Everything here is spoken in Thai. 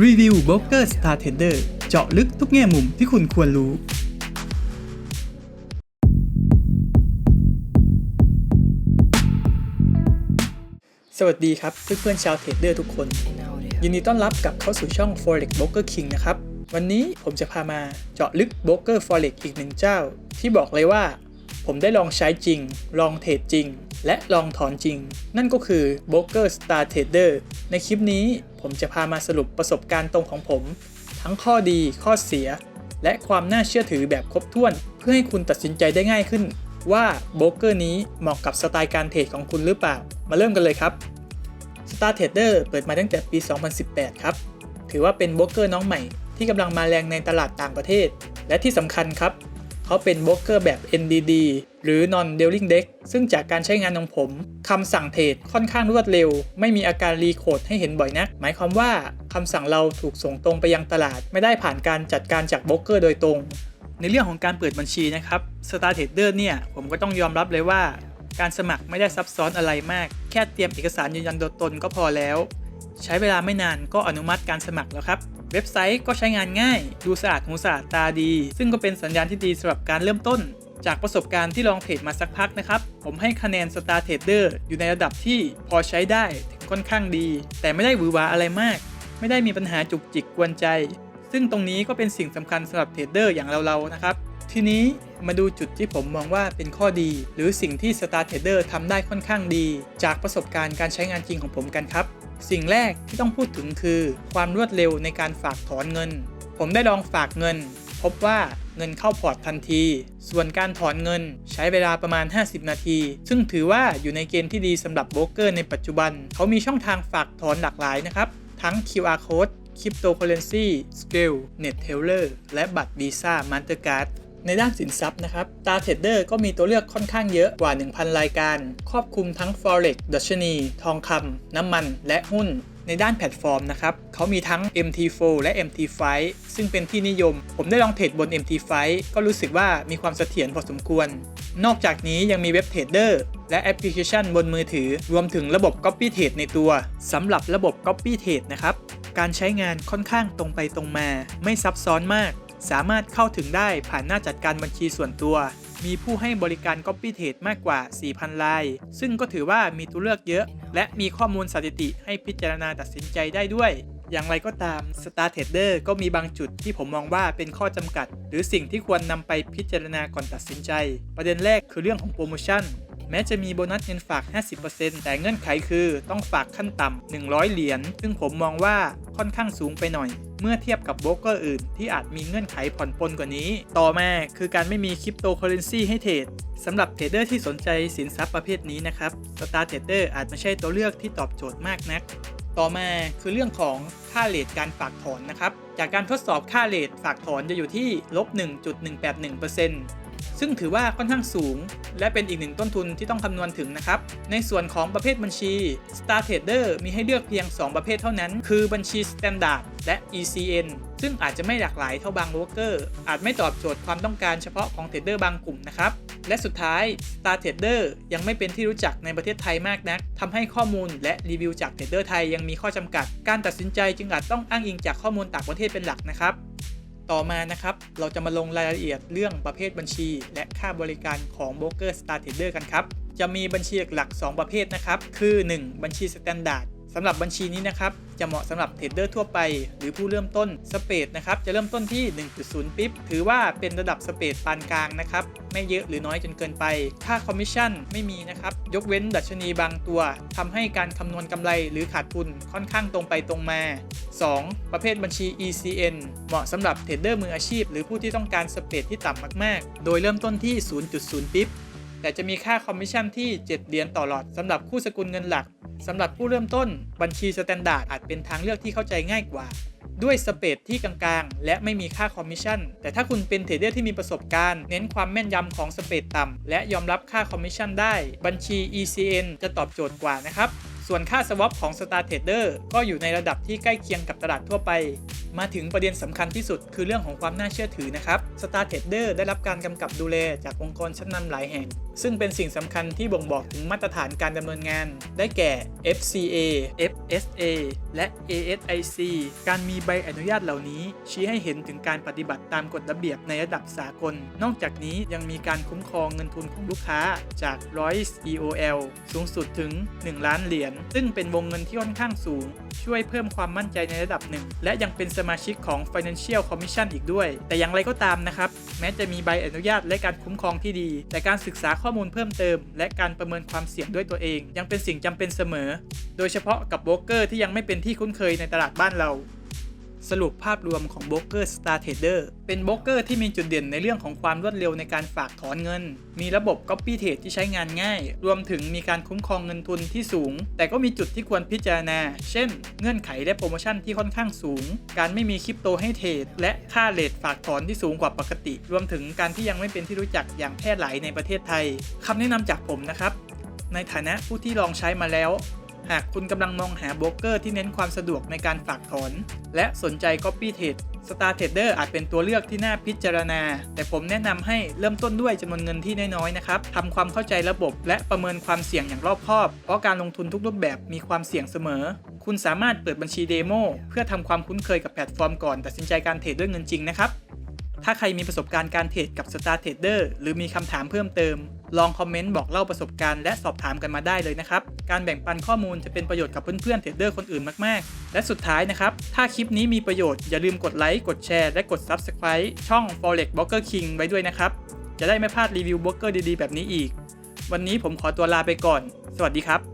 รีวิวโบรกเกอร์สตาร์เทรดเดอร์เจาะลึกทุกแง่มุมที่คุณควรรู้ สวัสดีครับเพื่อนๆชาวเทรดเดอร์ทุกคน ยินดีต้อนรับกลับเข้าสู่ช่อง Forex Broker King นะครับ วันนี้ผมจะพามาเจาะลึกโบรกเกอร์ Forex อีกหนึ่งเจ้า ที่บอกเลยว่า ผมได้ลองใช้จริง ลองเทรดจริง และลองถอนจริง นั่นก็คือ Broker Star Trader ในคลิปนี้ผมจะพามาสรุปประสบการณ์ตรงของผม ทั้งข้อดีข้อเสีย และความน่าเชื่อถือแบบครบถ้วน เพื่อให้คุณตัดสินใจได้ง่ายขึ้น ว่าโบรกเกอร์นี้เหมาะกับสไตล์การเทรดของคุณหรือเปล่า มาเริ่มกันเลยครับ Star Trader เปิดมาตั้งแต่ปี 2018 ครับ ถือว่าเป็นโบรกเกอร์น้องใหม่ที่กำลังมาแรงในตลาดต่างประเทศ และที่สำคัญครับ เขาเป็นโบรกเกอร์แบบ NDD หรือ Non Dealing Desk ซึ่งจากการใช้งานของผมคำสั่งเทรดค่อนข้างรวดเร็ว ไม่มีอาการรีโคดให้เห็นบ่อยนัก หมายความว่าคำสั่งเราถูกส่งตรงไปยังตลาด ไม่ได้ผ่านการจัดการจากโบรกเกอร์โดยตรง ในเรื่องของการเปิดบัญชีนะครับ Star Trader เนี่ยผมก็ต้องยอมรับเลยว่า การสมัครไม่ได้ซับซ้อนอะไรมาก แค่เตรียมเอกสารยืนยันตัวตนก็พอแล้ว ใช้เวลาไม่นานก็อนุมัติการสมัครแล้วครับ เว็บไซต์ก็ใช้งานง่าย ดูสะอาดหูสะอาดตาดี ซึ่งก็เป็นสัญญาณที่ดีสำหรับการเริ่มต้น จากประสบการณ์ที่ลองเทรดมาสักพักนะครับ ผมให้คะแนน Star Trader อยู่ในระดับที่พอใช้ได้ถึงค่อนข้างดี แต่ไม่ได้หวือหวาอะไรมาก ไม่ได้มีปัญหาจุกจิกกวนใจ ซึ่งตรงนี้ก็เป็นสิ่งสำคัญสำหรับเทรดเดอร์อย่างเราๆนะครับทีนี้มาดูจุดที่ผมมองว่าเป็นข้อดี หรือสิ่งที่ Star Trader ทำได้ค่อนข้างดี จากประสบการณ์การใช้งานจริงของผมกันครับ สิ่งแรกที่ต้องพูดถึงคือ ความรวดเร็วในการฝากถอนเงิน ผมได้ลองฝากเงิน พบว่าเงินเข้าพอร์ตทันที ส่วนการถอนเงินใช้เวลาประมาณ 50 นาที ซึ่งถือว่าอยู่ในเกณฑ์ที่ดีสำหรับโบรกเกอร์ในปัจจุบัน เขามีช่องทางฝากถอนหลากหลายนะครับ ทั้ง QR Code Cryptocurrency Scale Net Teller และบัตร Visa Mastercard ในด้านสินทรัพย์นะครับ Star Trader ก็มีตัวเลือกค่อนข้างเยอะกว่า 1,000 รายการ ครอบคลุมทั้ง Forex ดัชนี ทองคำน้ำมัน และหุ้นในด้านแพลตฟอร์มนะครับเขามีทั้ง MT4 และ MT5 ซึ่งเป็นที่นิยม ผมได้ลองเทรดบน MT5 ก็รู้สึกว่ามีความเสถียรพอสมควร นอกจากนี้ยังมีเว็บเทรดเดอร์และแอปพลิเคชันบนมือถือ รวมถึงระบบ Copy Trade ในตัวสำหรับระบบ Copy Trade นะครับ การใช้งานค่อนข้างตรงไปตรงมา ไม่ซับซ้อนมาก สามารถเข้าถึงได้ผ่านหน้าจัดการบัญชีส่วนตัว มีผู้ให้บริการ Copy Trade มากกว่า 4,000 ราย ซึ่งก็ถือว่ามีตัวเลือกเยอะ และมีข้อมูลสถิติให้พิจารณาตัดสินใจได้ด้วย อย่างไรก็ตาม Star Trader ก็มีบางจุดที่ผมมองว่าเป็นข้อจำกัด หรือสิ่งที่ควรนำไปพิจารณาก่อนตัดสินใจ ประเด็นแรกคือเรื่องของโปรโมชั่นแม้จะมีโบนัสเงินฝาก 50%แต่เงื่อนไขคือต้องฝากขั้นต่ำ 100 เหรียญ ซึ่งผมมองว่าค่อนข้างสูงไปหน่อย เมื่อเทียบกับโบรกเกอร์อื่นที่อาจมีเงื่อนไขผ่อนปลนกว่านี้ ต่อมาคือการไม่มีคริปโตเคอเรนซีให้เทรดสำหรับเทรดเดอร์ที่สนใจสินทรัพย์ประเภทนี้นะครับสตาร์เทรดเดอาจไม่ใช่ตัวเลือกที่ตอบโจทย์มากนัก ต่อมาคือเรื่องของค่าเลทการฝากถอนนะครับ จากการทดสอบค่าเลทฝากถอนจะอยู่ที่ลบ1.181% ซึ่งถือว่าค่อนข้างสูง และเป็นอีกหนึ่งต้นทุนที่ต้องคำนวณถึงนะครับ ในส่วนของประเภทบัญชี Star Trader มีให้เลือกเพียง 2 ประเภทเท่านั้น คือบัญชี Standard และ ECN ซึ่งอาจจะไม่หลากหลายเท่าบางโบรกเกอร์ อาจไม่ตอบโจทย์ความต้องการเฉพาะของเทรดเดอร์บางกลุ่มนะครับ และสุดท้าย Star Trader ยังไม่เป็นที่รู้จักในประเทศไทยมากนักทำให้ข้อมูลและรีวิวจากเทรดเดอร์ไทยยังมีข้อจำกัด การตัดสินใจจึงอาจต้องอ้างอิงจากข้อมูลต่างประเทศเป็นหลักนะครับ ต่อมานะครับ เราจะมาลงรายละเอียดเรื่องประเภทบัญชี และค่าบริการของโบรกเกอร์ Star Trader กันครับ จะมีบัญชีหลัก 2 ประเภทนะครับ คือ 1. บัญชี Standard สำหรับบัญชีนี้นะครับ จะเหมาะสำหรับเทรดเดอร์ทั่วไป หรือผู้เริ่มต้นสเปดนะครับ จะเริ่มต้นที่ 1.0 ปิ๊บ ถือว่าเป็นระดับสเปดปานกลางนะครับ ไม่เยอะหรือน้อยจนเกินไป ค่าคอมมิชชั่นไม่มีนะครับ ยกเว้นดัชนีบางตัวทำให้การคำนวณกำไรหรือขาดทุนค่อนข้างตรงไปตรงมา 2. ประเภทบัญชี ECN เหมาะสำหรับเทรดเดอร์มืออาชีพ หรือผู้ที่ต้องการสเปดที่ต่ำมากๆ โดยเริ่มต้นที่ 0.0 ปิ๊บแต่จะมีค่าคอมมิชชั่นที่ 7 เหรียญต่อหลอดสำหรับคู่สกุลเงินหลักสำหรับผู้เริ่มต้นบัญชีสแตนดาร์ดอาจเป็นทางเลือกที่เข้าใจง่ายกว่า ด้วยสเปดที่กลางๆ และไม่มีค่าคอมมิชชั่น แต่ถ้าคุณเป็นเทรดเดอร์ที่มีประสบการณ์ เน้นความแม่นยำของสเปดต่ำและยอมรับค่าคอมมิชชั่นได้ บัญชี ECN จะตอบโจทย์กว่านะครับ ส่วนค่าสวอปของ Star Trader ก็อยู่ในระดับที่ใกล้เคียงกับตลาดทั่วไป มาถึงประเด็นสำคัญที่สุดคือเรื่องของความน่าเชื่อถือนะครับ Star Trader ได้รับการกำกับดูแลจากองค์กรชั้นนำหลายแห่ง ซึ่งเป็นสิ่งสำคัญที่บ่งบอกถึงมาตรฐานการดำเนินงาน ได้แก่ FCA FSA และ ASIC การมีใบอนุญาตเหล่านี้ ชี้ให้เห็นถึงการปฏิบัติตามกฎระเบียบในระดับสากล นอกจากนี้ยังมีการคุ้มครองเงินทุนของลูกค้าจาก Royce EOL สูงสุดถึง 1 ล้านเหรียญซึ่งเป็นวงเงินที่ค่อนข้างสูง ช่วยเพิ่มความมั่นใจในระดับหนึ่งและยังเป็นสมาชิกของ Financial Commission อีกด้วย แต่อย่างไรก็ตามนะครับ แม้จะมีใบอนุญาตและการคุ้มครองที่ดี แต่การศึกษาข้อมูลเพิ่มเติม และการประเมินความเสี่ยงด้วยตัวเอง ยังเป็นสิ่งจำเป็นเสมอ โดยเฉพาะกับโบรกเกอร์ที่ยังไม่เป็นที่คุ้นเคยในตลาดบ้านเรา สรุปภาพรวมของโบรกเกอร์ Star Trader เป็นโบรกเกอร์ที่มีจุดเด่นในเรื่องของความรวดเร็วในการฝากถอนเงิน มีระบบ Copy Trade ที่ใช้งานง่าย รวมถึงมีการคุ้มครองเงินทุนที่สูง แต่ก็มีจุดที่ควรพิจารณา เช่น เงื่อนไขและโปรโมชั่นที่ค่อนข้างสูง การไม่มีคริปโตให้เทรด และค่าเลทฝากถอนที่สูงกว่าปกติ รวมถึงการที่ยังไม่เป็นที่รู้จักอย่างแพร่หลายในประเทศไทยคำแนะนำจากผมนะครับในฐานะผู้ที่ลองใช้มาแล้ว หากคุณกำลังมองหาโบรกเกอร์ที่เน้นความสะดวกในการฝากถอน และสนใจ Copy Trade Star Trader อาจเป็นตัวเลือกที่น่าพิจารณา แต่ผมแนะนำให้เริ่มต้นด้วยจำนวนเงินที่น้อยๆนะครับทำความเข้าใจระบบและประเมินความเสี่ยงอย่างรอบคอบ เพราะการลงทุนทุกรูปแบบมีความเสี่ยงเสมอ คุณสามารถเปิดบัญชีเดโมเพื่อทำความคุ้นเคยกับแพลตฟอร์มก่อนตัดสินใจการเทรดด้วยเงินจริงนะครับถ้าใครมีประสบการณ์การเทรดกับ Star Trader หรือมีคำถามเพิ่มเติม ลองคอมเมนต์บอกเล่าประสบการณ์และสอบถามกันมาได้เลยนะครับ การแบ่งปันข้อมูลจะเป็นประโยชน์กับเพื่อนๆเทรดเดอร์คนอื่นมากๆ และสุดท้ายนะครับ ถ้าคลิปนี้มีประโยชน์อย่าลืมกดไลค์กดแชร์และกด Subscribe ช่อง Forex Broker King ไว้ด้วยนะครับ จะได้ไม่พลาดรีวิวบล็อกเกอร์ดีๆแบบนี้อีก วันนี้ผมขอตัวลาไปก่อน สวัสดีครับ